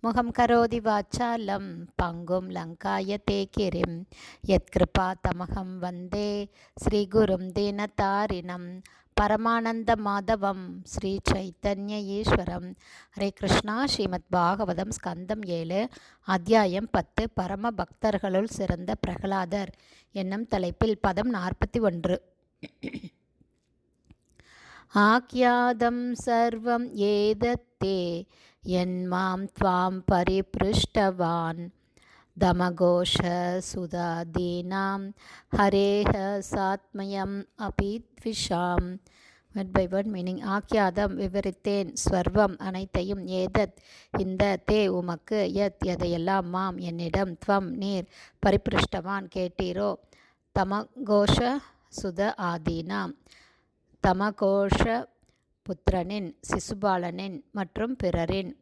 முகம் கரோதி வாச்சாலம் பங்கும் லங்காய தேக்கிரிம். யத்கிருபா தமகம் வந்தே ஸ்ரீகுரும் தீனதாரிணம் பரமானந்த மாதவம் ஸ்ரீ சைத்தன்ய ஈஸ்வரம். ஹரே கிருஷ்ணா ஸ்ரீமத் பாகவதம் ஸ்கந்தம் ஏழு அத்தியாயம் பத்து பரம பக்தர்களுள் சிறந்த பிரகலாதர். என்னும் தலைப்பில் பதம் நாற்பத்தி ஒன்று. ஆக்யாதம் சர்வம் ஏதத்தே यन्मां त्वां परिपृष्टवान् दमघोषसुधादीनां हरेः सात्मयम् अपि द्विषाम् வேர்ட் பை வேர்ட் மீனிங் ஆக்கியாதம் விவரித்தேன் ஸ்வர்வம் அனைத்தையும் ஏதத் இந்த தே உமக்கு யத் எதையெல்லாம் மாம் என்னிடம் துவம் நீர் பரிபிருஷ்டவான் கேட்டீரோ தமகோஷ சுத ஆதீனாம் தமகோஷ புத்திரனின் சிசுபாலனின் மற்றும் பிறரின்.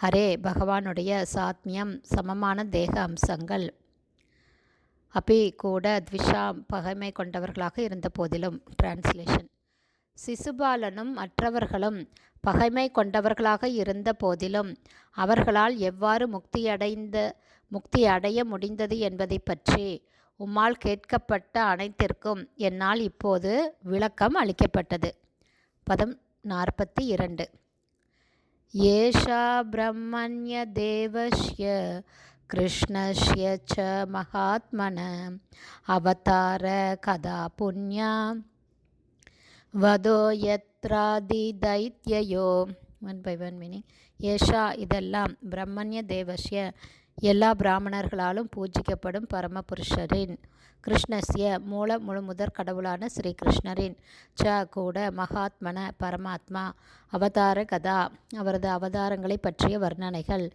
ஹரே பகவானுடைய சாத்மியம் சமமான தேக அம்சங்கள். அப்பி கூட த்விஷாம் பகைமை கொண்டவர்களாக இருந்த போதிலும் டிரான்ஸ்லேஷன். சிசுபாலனும் மற்றவர்களும் பகைமை கொண்டவர்களாக இருந்த போதிலும் அவர்களால் எவ்வாறு முக்தியடைந்த முக்தி அடைய முடிந்தது என்பதை பற்றி உம்மால் கேட்கப்பட்ட அனைத்திற்கும் என்னால் இப்போது விளக்கம் அளிக்கப்பட்டது. பதம் நாற்பத்தி இரண்டு. ஏஷா பிரம்மண்ய தேவஸ்ய கிருஷ்ணஸ்ய ச மகாத்மன அவதார கதா புண்ணியா வதோ யத்ராதி தைத்யயோ ஒன் பை ஒன் மீனிங் ஏஷா இதெல்லாம் பிரம்மண்ய தேவஸ்ய எல்லா பிராமணர்களாலும் பூஜிக்கப்படும் பரமபுருஷரின் கிருஷ்ணஸ்ய மூல முழு முதற் கடவுளான ஸ்ரீ கிருஷ்ணரின் ச கூட மகாத்மன பரமாத்மா அவதார கதா. அவரது அவதாரங்களை பற்றிய வர்ணனைகள்.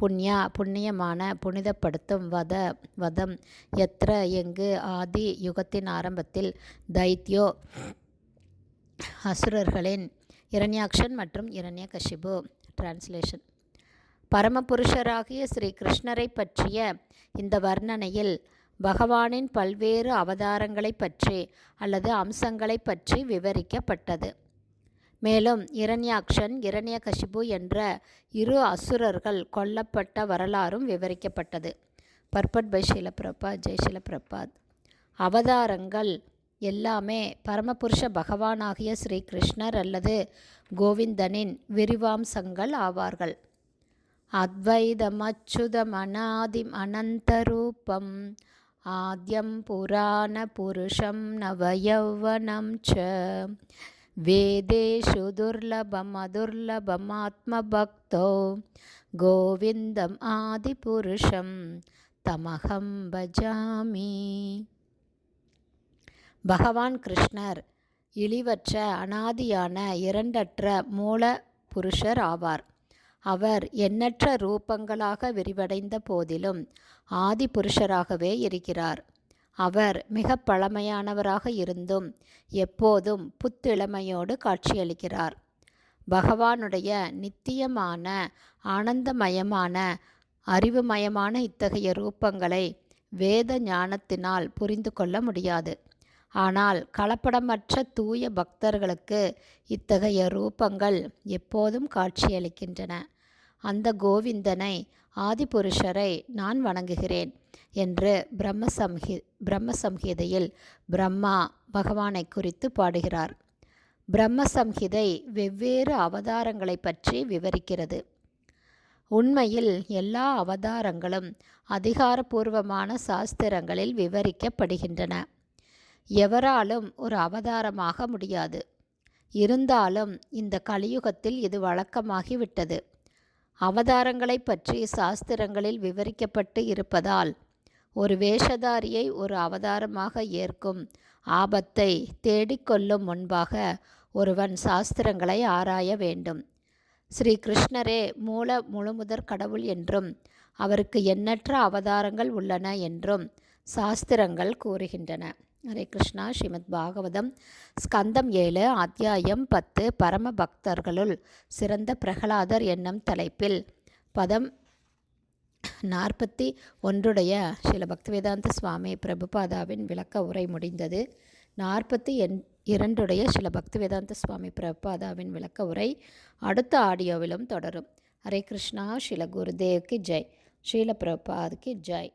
புண்ணியா புண்ணியமான புனிதப்படுத்தும் வத வதம். எத்திர எங்கு ஆதி யுகத்தின் ஆரம்பத்தில் தைத்யோ அசுரர்களின் இரண்யாக்ஷன் மற்றும் இரண்ய கஷிபு டிரான்ஸ்லேஷன் பரமபுருஷராகிய ஸ்ரீ கிருஷ்ணரை பற்றிய இந்த வர்ணனையில் பகவானின் பல்வேறு அவதாரங்களை பற்றி அல்லது அம்சங்களை பற்றி விவரிக்கப்பட்டது. மேலும் இரண்யாக்ஷன் இரண்யகசிபு என்ற இரு அசுரர்கள் கொல்லப்பட்ட வரலாறும் விவரிக்கப்பட்டது. Purport by ஷிலபிரபாத் Jai ஷிலபிரபாத். அவதாரங்கள் எல்லாமே பரமபுருஷ பகவானாகிய ஸ்ரீ கிருஷ்ணர் அல்லது கோவிந்தனின் விரிவாம்சங்கள் ஆவார்கள். அத்வைதமச்சுதமனாதிம் அனந்தரூபம். ஆத்யம் புராணபுருஷம் நவயௌவனம் ச. வேதேஷு துர்லபமதுர்லபம் ஆத்மபக்தோ. கோவிந்தம் ஆதிபுருஷம் தமகம் பஜாமி. பகவான் கிருஷ்ணர் இழிவற்ற அனாதியான இரண்டற்ற மூல புருஷர் ஆவார். அவர் எண்ணற்ற ரூபங்களாக விரிவடைந்த போதிலும் ஆதி புருஷராகவே இருக்கிறார். அவர் மிக பழமையானவராக இருந்தும் எப்போதும் புத்திழமையோடு காட்சியளிக்கிறார். பகவானுடைய நித்தியமான ஆனந்தமயமான அறிவுமயமான இத்தகைய ரூபங்களை வேத ஞானத்தினால் புரிந்து கொள்ள முடியாது. ஆனால் கலப்படமற்ற தூய பக்தர்களுக்கு இத்தகைய ரூபங்கள் எப்போதும் காட்சியளிக்கின்றன. அந்த கோவிந்தனை ஆதிபுருஷரை நான் வணங்குகிறேன் என்று பிரம்மசம்ஹி பிரம்மசம்ஹிதையில் பிரம்மா பகவானை குறித்து பாடுகிறார். பிரம்மசம்ஹிதை வெவ்வேறு அவதாரங்களை பற்றி விவரிக்கிறது. உண்மையில் எல்லா அவதாரங்களும் அதிகாரபூர்வமான சாஸ்திரங்களில் விவரிக்கப்படுகின்றன. எவராலும் ஒரு அவதாரமாக முடியாது. இருந்தாலும் இந்த கலியுகத்தில் இது வழக்கமாகிவிட்டது. அவதாரங்களை பற்றி சாஸ்திரங்களில் விவரிக்கப்பட்டு இருப்பதால் ஒரு வேஷதாரியை ஒரு அவதாரமாக ஏற்கும் ஆபத்தை தேடிக்கொள்ளும் முன்பாக ஒருவன் சாஸ்திரங்களை ஆராய வேண்டும். ஸ்ரீ கிருஷ்ணரே மூல முழுமுதற் கடவுள் என்றும் அவருக்கு எண்ணற்ற அவதாரங்கள் உள்ளன என்றும் சாஸ்திரங்கள் கூறுகின்றன. ஹரே கிருஷ்ணா. ஸ்ரீமத் பாகவதம். ஸ்கந்தம் ஏழு அத்தியாயம் பத்து பரம பக்தர்களுள் சிறந்த பிரகலாதர் என்னும் தலைப்பில் பதம் நாற்பத்தி ஒன்றுடைய சில பக்திவேதாந்த சுவாமி பிரபுபாதாவின் விளக்க உரை முடிந்தது. நாற்பத்தி எண் இரண்டுடைய சில பக்திவேதாந்த சுவாமி பிரபுபாதாவின் விளக்க உரை அடுத்த ஆடியோவிலும் தொடரும். ஹரே கிருஷ்ணா. ஸ்ரீல குருதேவ்க்கு ஜெய். ஸ்ரீல பிரபாதுக்கு ஜெய்.